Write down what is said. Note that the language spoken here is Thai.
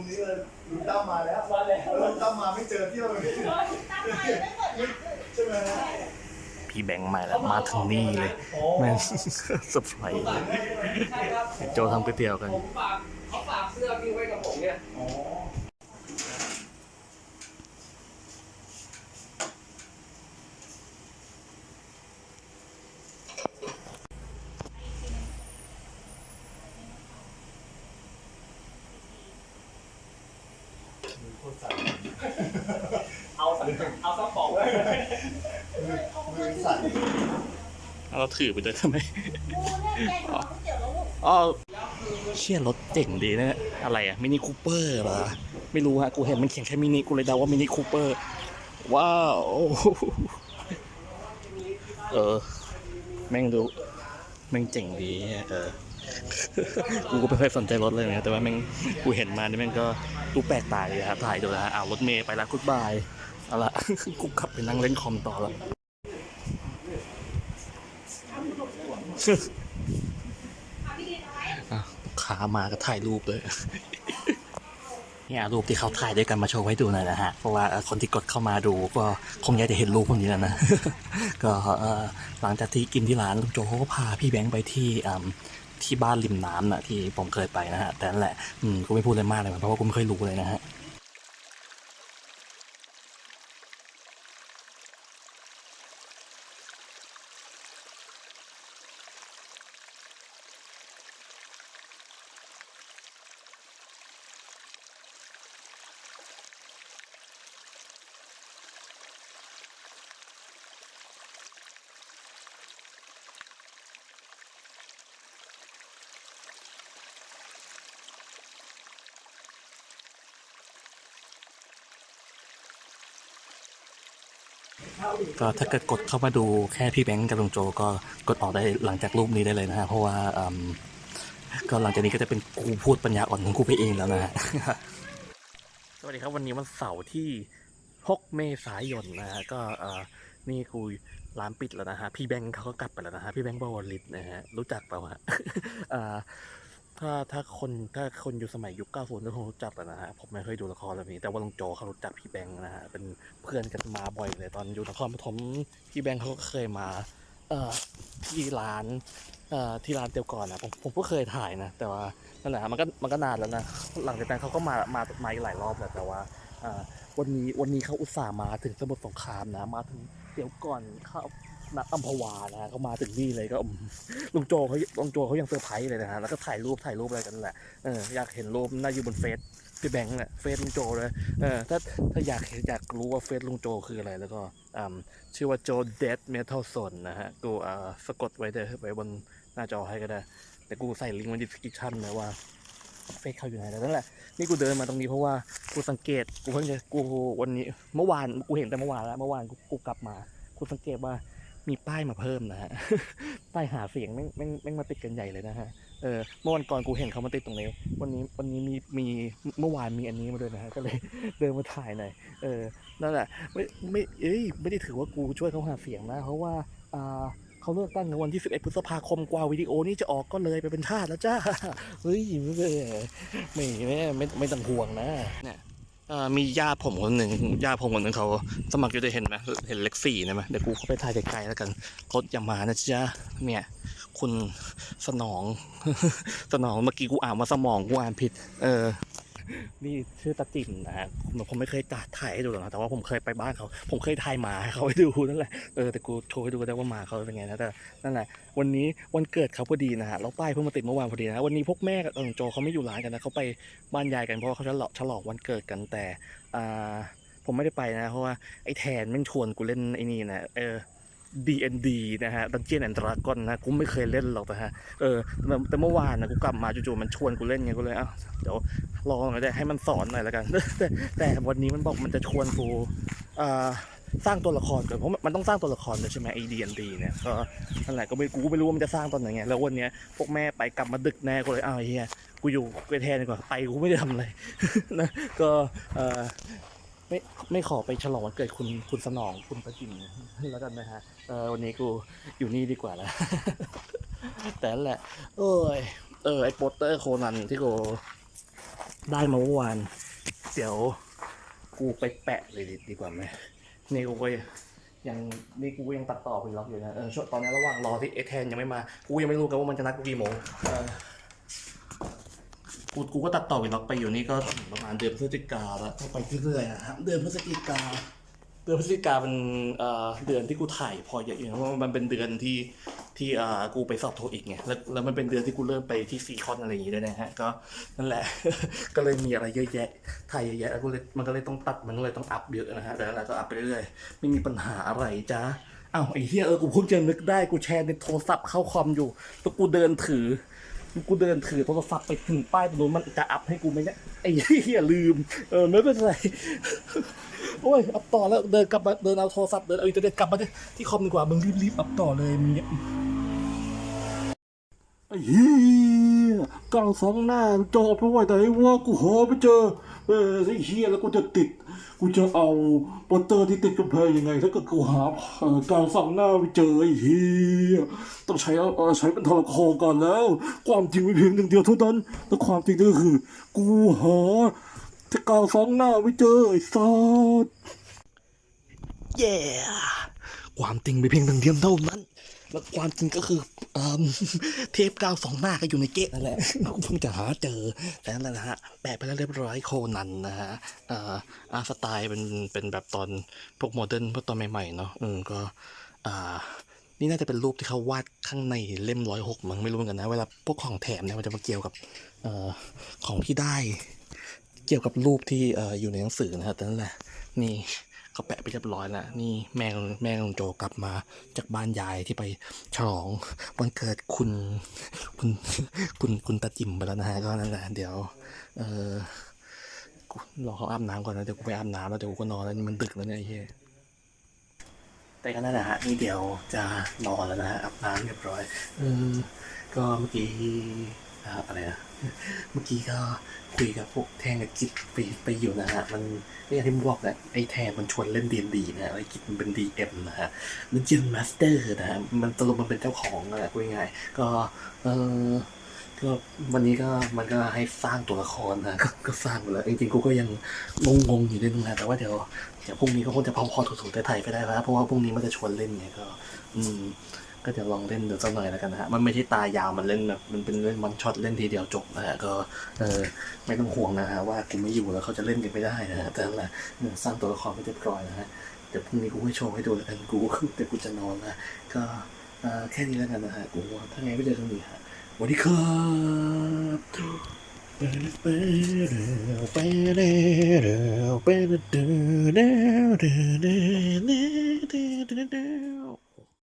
มนี้เลยลุงตั้มมาแล้วมาแล้วลุงตั้มมาไม่เจอเที่ยวเลยใช่ไหมฮะพี่แบงค์มาแล้วมาถึงนี่เลยแม่งเซอร์ไพรส์ใช่ครับโจทำก๋วยเตี๋ยวกัน ผมฝากเขาฝากเสื้อพี่ไว้กับผมเนี่ย อ๋อ เอาสักเอาสักป๋องเลยมือสั่นเราถือไปด้วยทำไมอ๋อเชี่ยรถเจ๋งดีนะอะไรอะมินิคูเปอร์เหรอ ไม่รู้ฮะ กูเห็นมันเขียนแค่มินิ กูเลยเดาว่ามินิคูเปอร์ ว้าว เออ แม่งดู แม่งเจ๋งดีอะเออ กูก็ไม่ค่อยสนใจรถเลยนะแต่ว่าแม่งกูเห็นมานี่แม่งก็ดูแปลกตาดีครับถ่ายดูนะฮะอ้าวรถเมย์ไปล้วกุดบายเอาละกูกลับไปนั่งเล่นคอมต่อละลูกค้ามาก็ถ่ายรูปเลยเนี่ยรูปที่เขาถ่ายด้วยกันมาโชว์ให้ดูหน่อยนะฮะ เพราะว่าคนที่กดเข้ามาดูก็คงอยากจะเห็นรูปพวกนี้แล้วนะ ก็หลังจากที่กินที่ร้านลุงโจเขาก็พาพี่แบงค์ไปที่อ่า ที่บ้านริมน้ำนะที่ผมเคยไปนะฮะแต่นั่นแหละอืมก็ไม่พูดอะไรมากเลยเพราะว่ากูไม่เคยรู้เลยนะฮะ ก็ถ้าเกิดกดเข้ามาดูแค่พี่แบงค์กับลุงโจก็กดออกได้หลังจากรูปนี้ได้เลยนะฮะเพราะว่าก็หลังจากนี้ก็จะเป็นกูพูดปัญญาอ่อนของกูไปเองแล้วนะฮะสวัสดีครับวันนี้วันเสาร์ที่ 6 เมษายนนะฮะก็นี่กูร้านปิดแล้วนะฮะพี่แบงค์เขาก็กลับไปแล้วนะฮะพี่แบงค์บวรลิตนะฮะรู้จักเปล่าฮะ ถ้าถ้าคนถ้าคนอยู่สมัยยุค 90ก็คงรู้จักแหละนะฮะผมไม่เคยดูละครเรื่องนี้ แต่ว่าลุงโจเขารู้จักพี่แบงค์นะฮะเป็นเพื่อนกันมาบ่อยเลยตอนอยู่นครปฐมพี่แบงค์เขาก็เคยมา เอ่อที่ร้านเอ่อที่ร้านเตียวก่อนนะผมผมก็เคยถ่ายนะ แต่ว่านั่นแหละฮะมันก็มันก็นานแล้วนะหลังจากนั้นเขาก็มามามาอีกหลายรอบแล้วแต่ว่าอ่าวันนี้วันนี้เขาอุตส่าห์มาถึงสมุทรสงครามนะมาถึงเตียวก่อนเขา นักอัมพวานะเขามาถึงนี่เลยก็ลุงโจเขาลุงโจเขายังเซอร์ไพรส์เลยนะฮะแล้วก็ถ่ายรูปถ่ายรูปอะไรกันแหละเอออยากเห็นรูปน่าอยู่บนเฟซพี่แบงค์เนี่ยเฟซลุงโจเลยเออถ้าถ้าอยากอยากรู้ว่าเฟซลุงโจคืออะไรแล้วก็อ่าชื่อว่าโจเดดเมทัลโซนนะฮะกูอ่าสะกดไว้เด้อไว้บนหน้าจอให้ก็ได้ แต่กูใส่ลิงก์ไว้ใน description นะว่าเฟซเขาอยู่ไหนแต่นั่นแหละนี่กูเดินมาตรงนี้เพราะว่ากูสังเกตกูเพิ่งจะกูวันนี้เมื่อวานกูเห็นแต่เมื่อวานแล้วเมื่อวานกูกูกลับมากูสังเกตว่า มีป้ายมาเพิ่มนะฮะ ป้ายหาเสียงแม่งแม่งแม่งมาติดกันใหญ่เลยนะฮะ เออเมื่อวันก่อนกูเห็นเขามาติดตรงนี้ วันนี้วันนี้มีมีเมื่อวานมีอันนี้มาด้วยนะฮะ ก็เลยเดินมาถ่ายหน่อย เออ นั่นแหละ ไม่ไม่เอ้ยไม่ได้ถือว่ากูช่วยเขาหาเสียงนะ เพราะว่า อ่าเขาเลือกตั้งในวันที่ 11 พฤษภาคมกว่าวิดีโอนี้จะออกก็เลยไปเป็นชาติแล้วจ้า เฮ้ยไม่ไม่ไม่ไม่ไม่ต้องห่วงนะเนี่ย มีญาติผมคนหนึ่งญาติผมคนหนึ่งเขาสมัครอยู่ได้เห็นไหมเห็นเล็กสี่นะไหมเดี๋ยวกูเข้าไปถ่ายไกลๆแล้วกันรถอย่ามานะจ๊ะเนี่ยคุณสนอง สนองเมื่อกี้กูอ่านว่าสมองกูอ่านผิด เออ นี่ชื่อตาจิ่มนะฮะผมผมไม่เคยถ่ายให้ดูหรอกนะแต่ว่าผมเคยไปบ้านเขา ผมเคยถ่ายหมาเขาให้ดูนั่นแหละเออแต่กูโชว์ให้ดูได้ว่าหมาเขาเป็นไงนะแต่นั่นแหละวันนี้วันเกิดเขาพอดีนะฮะแล้วป้ายเพิ่งมาติดเมื่อวานพอดีนะวันนี้พวกแม่กับออโจเขาไม่อยู่ร้านกันนะเขาไปบ้านยายกันเพราะเขาฉลองฉลองวันเกิดกันแต่อ่าผมไม่ได้ไปนะ เพราะว่าไอ้แทนแม่งชวนกูเล่นไอ้นี่นะเออ D&D นะฮะ Dungeon and Dragon นนะกูไม่เคยเล่นหรอกแต่ฮะเออแต่เมื่อวานนะกูกลับมาจู่ๆมันชวนกูเล่นไงกูเลยอะเดี๋ยวลองหน่อยได้ให้มันสอนหน่อยแล้วกัน แต่แต่วันนี้มันบอกมันจะชวนกูอ่าสร้างตัวละครก่อนเพราะมันต้องสร้างตัวละครเลยใช่ไหมไอ้ D&D เนี่ยก็นั่นแหละก็ไม่กูไม่รู้ว่ามันจะสร้างตอนไหนไงแล้ววันเนี้ยพวกแม่ไปกลับมาดึกแน่กูเลยอ้าวเฮียกูอยู่กูแทนดีกว่าไปกูไม่ได้ทำอะไรนะก็เออ ไม่ไม่ขอไปฉลองวันเกิดคุณคุณสนองคุณประจิมแล้วกันนะฮะเออวันนี้กูอยู่นี่ดีกว่าแล้วแต่นั่นแหละเอ้ยเออไอโปสเตอร์โคนันที่กูได้มาเมื่อวานเดี๋ยวกูไปแปะเลยดีดีกว่าไหมนี่กูก็ยังนี่กูยังตัดต่อไปล็อกอยู่นะเออช่วงตอนนี้ระหว่างรอที่เอแทนยังไม่มา กูยังไม่รู้กันว่ามันจะนัดกูกี่โมงเออ กูกูก็ตัดต่อไปล็อกไปอยู่นี่ก็ประมาณเดือนพฤศจิกาแล้วก็ไปเรื่อยๆนะครับเดือนพฤศจิกาเดือนพฤศจิกาเป็นเดือนที่กูถ่ายพอเยอะอยู่นะเพราะมันเป็นเดือนที่ที่กูไปสอบโทอีกไงแล้วแล้วมันเป็นเดือนที่กูเริ่มไปที่ซีคอนอะไรอย่างงี้ด้วยนะฮะก็นั่นแหละ ก็เลยมีอะไรเยอะแยะถ่ายเยอะแยะแล้วกูเลยมันก็เลยต้องตัดมันก็เลยต้องอัพเยอะนะฮะแต่แล้วก็อัพไปเรื่อยๆไม่มีปัญหาอะไรจ้าอ้าวไอ้เหี้ยเออกูเพิ่งจะนึกได้กูแชร์ในโทรศัพท์เข้าคอมอยู่แล้วกูเดินถือ กูเดินถือโทรศัพท์ไปถึงป้ายตรงนู้นมันจะอัพให้กูไหมเนี่ยไอ้เหี้ยลืม เออไม่เป็นไรโอ้ยอัพต่อแล้วเดินกลับมาเดินเอาโทรศัพท์เดินเอาอินเทอร์เน็ตกลับมาที่ที่คอมดีกว่ามึงรีบๆอัพต่อเลยมึงเนี่ยไอ้เหี้ยกลางสองหน้าจอเพราะว่าแต่ไอ้ว่ากูหาไม่เจอ เออไอ้เฮียแล้วกูจะติด กูจะเอาโปสเตอร์ที่ติดกำแพงยังไง ถ้าเกิดกูหาเอ่อการสองหน้าไม่เจอไอ้เฮียต้องใช้เอาเอาใช้เป็นโทรโคงก่อนแล้ว ความจริงมีเพียงหนึ่งเดียวเท่านั้นแต่ความจริงก็คือ กูหาจะการสองหน้าไม่เจอไอ้สัสเย้ ความจริงเป็นเพียงหนึ่งเดียวเท่านั้น แล้วความจริงก็คือเอ่อเทปกาวสองหน้าก็อยู่ในเก๊ะนั่นแหละกูเพิ่งจะหาเจอแต่นั่นแหละฮะแปะไปแล้วเรียบร้อยโคนันนะฮะอ่ออาร์สไตล์เป็นเป็นแบบตอนพวกโมเดิร์นพวกตอนใหม่ๆเนาะเออก็อ่านี่น่าจะเป็นรูปที่เขาวาดข้างในเล่มร้อยหกมั้งไม่รู้เหมือนกันนะ เวลาพวกของแถมเนี่ยมันจะมาเกี่ยวกับเอของที่ได้ เกี่ยวกับรูปที่เอ่ออยู่ในหนังสือนะครับแต่นั่นแหละนี่ เขาแปะไปเรียบร้อยแล้วนี่แม่งแม่ของโจกลับมาจากบ้านยายที่ไปฉลองวันเกิดคุณคุณคุณคุณตาจิมไปแล้วนะฮะก็นั่นแหละเดี๋ยว เออรอเขาอาบน้ำก่อนนะเดี๋ยวกูไปอาบน้ำแล้วเดี๋ยวกูก็นอนแล้วนี่มันดึกแล้วเนี่ยไอ้เหี้ยแต่ก็นั่นแหละฮะนี่เดี๋ยวจะนอนแล้วนะฮะอาบน้ำเรียบร้อยเออก็เมื่อกี้ อ่าอะไรนะเมื่อกี้ก็คุยกับพวกแทงกับกิจไปไปอยู่นะฮะ มันก็อย่างที่ผมบอกแหละไอ้แทงมันชวนเล่นดีนดีนะไอ้กิจมันเป็นดีเอ็มนะฮะมันเจนมาสเตอร์นะฮะมันตลงมันเป็นเจ้าของอะพูดง่ายๆก็เออก็วันนี้ก็มันก็ให้สร้างตัวละครนะก็ก็สร้างไปแล้วจริงๆกูก็ยังงงๆอยู่นิดนึงนะแต่ว่าเดี๋ยวเดี๋ยวพรุ่งนี้ก็คงจะพอพอถูกๆไทยไปได้แล้วเพราะว่าพรุ่งนี้มันจะชวนเล่นไงก็ อืม ก็เดี๋ยวลองเล่นดูสักหน่อยแล้วกันนะฮะ มันไม่ใช่ตายาวมันเล่นแบบมันเป็นเล่นวันช็อตเล่นทีเดียวจบนะฮะ ก็เออไม่ต้องห่วงนะฮะว่ากูไม่อยู่แล้วเขาจะเล่นกันไม่ได้นะฮะ แต่นั่นแหละสร้างตัวละครไปเรียบร้อยนะฮะ เดี๋ยวพรุ่งนี้กูให้โชว์ให้ดูแล้วกันกูเดี๋ยวกูจะนอนนะ ก็แค่นี้แล้วกันนะฮะ กูว่าถ้าไงไม่เจอกันอีกฮะสวัสดีครับไปไปไปไปไป